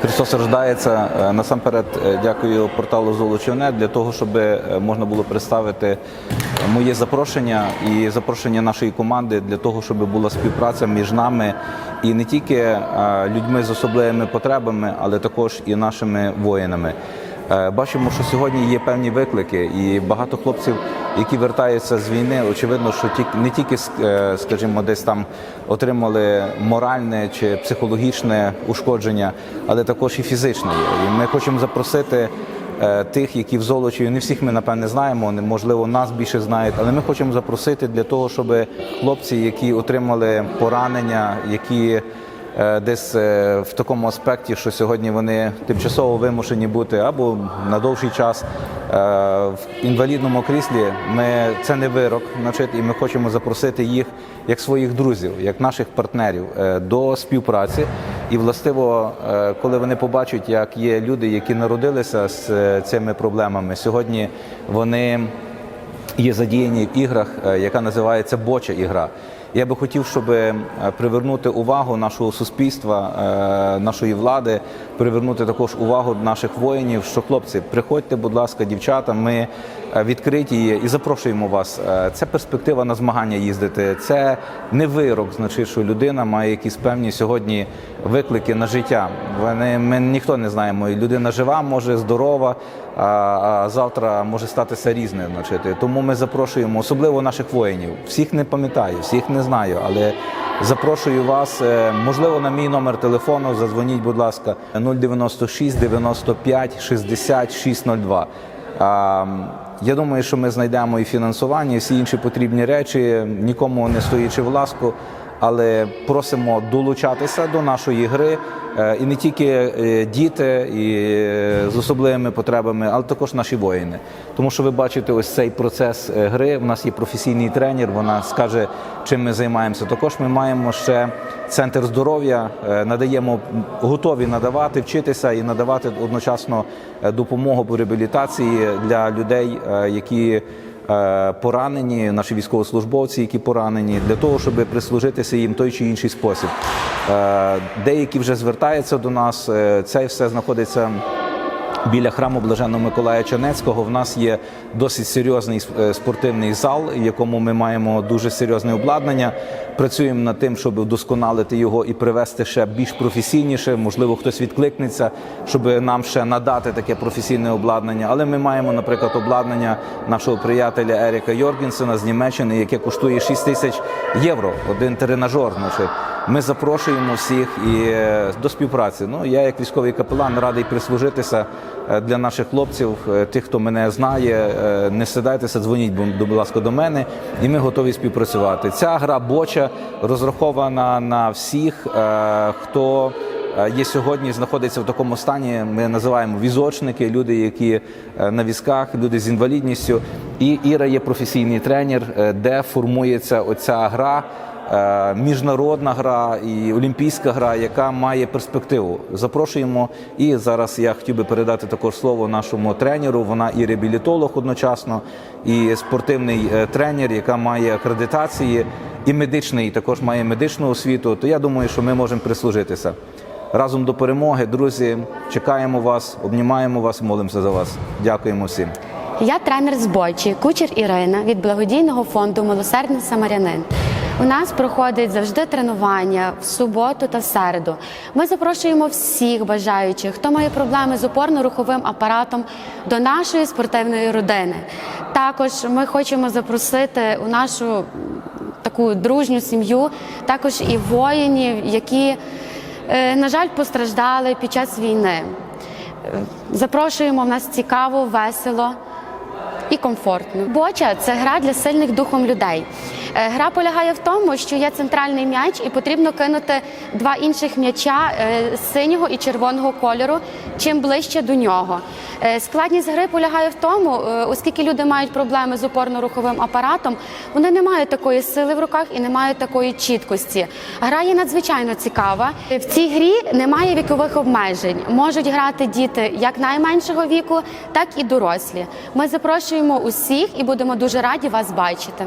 Христос рождається. Е, Насамперед е, дякую порталу Золочівне для того, щоб е, можна було представити моє запрошення і запрошення нашої команди для того, щоб була співпраця між нами і не тільки людьми з особливими потребами, але також і нашими воїнами. Е, Бачимо, що сьогодні є певні виклики, і багато хлопців, які вертаються з війни, очевидно, що не тільки, е, скажімо, десь там отримали моральне чи психологічне ушкодження, але також і фізичне. І ми хочемо запросити е, тих, які в Золочеві, не всіх ми напевне знаємо, можливо, нас більше знають, але ми хочемо запросити для того, щоб хлопці, які отримали поранення, які десь е, в такому аспекті, що сьогодні вони тимчасово вимушені бути або на довший час е, в інвалідному кріслі. Ми це не вирок, значить, і ми хочемо запросити їх як своїх друзів, як наших партнерів е, до співпраці. І властиво, е, коли вони побачать, як є люди, які народилися з е, цими проблемами, сьогодні вони є задіяні в іграх, е, яка називається Боча ігра. Я би хотів, щоб е, привернути увагу нашого суспільства, е, нашої влади, привернути також увагу наших воїнів. Що хлопці, приходьте, будь ласка, дівчата. Ми е, відкриті і запрошуємо вас. Це перспектива на змагання їздити. Це не вирок, значить, що людина має якісь певні сьогодні виклики на життя. Вони ми ніхто не знаємо. І людина жива, може здорова, а завтра може статися різне. Значить. Тому ми запрошуємо, особливо наших воїнів. Всіх не пам'ятаю, всіх не знаю, але запрошую вас. е, Можливо, на мій номер телефону. Задзвоніть, будь ласка, 096 95 60 602. Я думаю, що ми знайдемо і фінансування, і всі інші потрібні речі, нікому не стоячи в ласку, але просимо долучатися до нашої гри. Е, І не тільки е, діти і е, з особливими потребами, але також наші воїни. Тому що ви бачите ось цей процес гри. У нас є професійний тренер, вона скаже, чим ми займаємося. Також ми маємо ще центр здоров'я, надаємо готові надавати, вчитися і надавати одночасно допомогу по реабілітації для людей, які поранені, наші військовослужбовці, які поранені, для того, щоб прислужитися їм той чи інший спосіб. Е, Деякі вже звертаються до нас. е, Це все знаходиться. Біля храму Блаженного Миколая Чанецького в нас є досить серйозний е, спортивний зал, в якому ми маємо дуже серйозне обладнання. Працюємо над тим, щоб вдосконалити його і привести ще більш професійніше. Можливо, хтось відкликнеться, щоб нам ще надати таке професійне обладнання. Але ми маємо, наприклад, обладнання нашого приятеля Еріка Йоргенсена з Німеччини, яке коштує 6 тисяч євро. Один тренажер. Значить. Ми запрошуємо всіх і е, до співпраці. Ну я як військовий капелан радий прислужитися е, для наших хлопців, е, тих, хто мене знає. Не сідайтеся, дзвоніть, бу- будь ласка, до мене, і ми готові співпрацювати. Ця гра боча розрахована на всіх, хто. Є сьогодні, знаходиться в такому стані. Ми називаємо візочники, люди, які на візках, люди з інвалідністю. І Іра є професійний тренер, де формується оця гра міжнародна гра і олімпійська гра, яка має перспективу. Запрошуємо. І зараз я хотів би передати також слово нашому тренеру. Вона і реабілітолог одночасно, і спортивний е, тренер, яка має акредитації, і медичний також має медичну освіту. То я думаю, що ми можемо прислужитися. Разом до перемоги, друзі, чекаємо вас, обнімаємо вас, молимося за вас. Дякуємо всім. Я тренер з Бочі, кучер Ірина від благодійного фонду Милосердний Самарянин. У нас проходить завжди тренування в суботу та середу. Ми запрошуємо всіх бажаючих, хто має проблеми з опорно-руховим апаратом, до нашої спортивної родини. Також ми хочемо запросити у нашу таку дружню сім'ю, також і воїнів, які, е, на жаль, постраждали під час війни. Е, Запрошуємо в нас цікаво, весело і комфортно. Боча це гра для сильних духом людей. Е, Гра полягає в тому, що є центральний м'яч, і потрібно кинути два інших м'яча е, синього і червоного кольору, чим ближче до нього. Е, Складність гри полягає в тому, е, оскільки люди мають проблеми з опорно-руховим апаратом, вони не мають такої сили в руках і не мають такої чіткості. Гра є надзвичайно цікава. В цій грі немає вікових обмежень. Можуть грати діти як найменшого віку, так і дорослі. Ми запрошуємо усіх і будемо дуже раді вас бачити.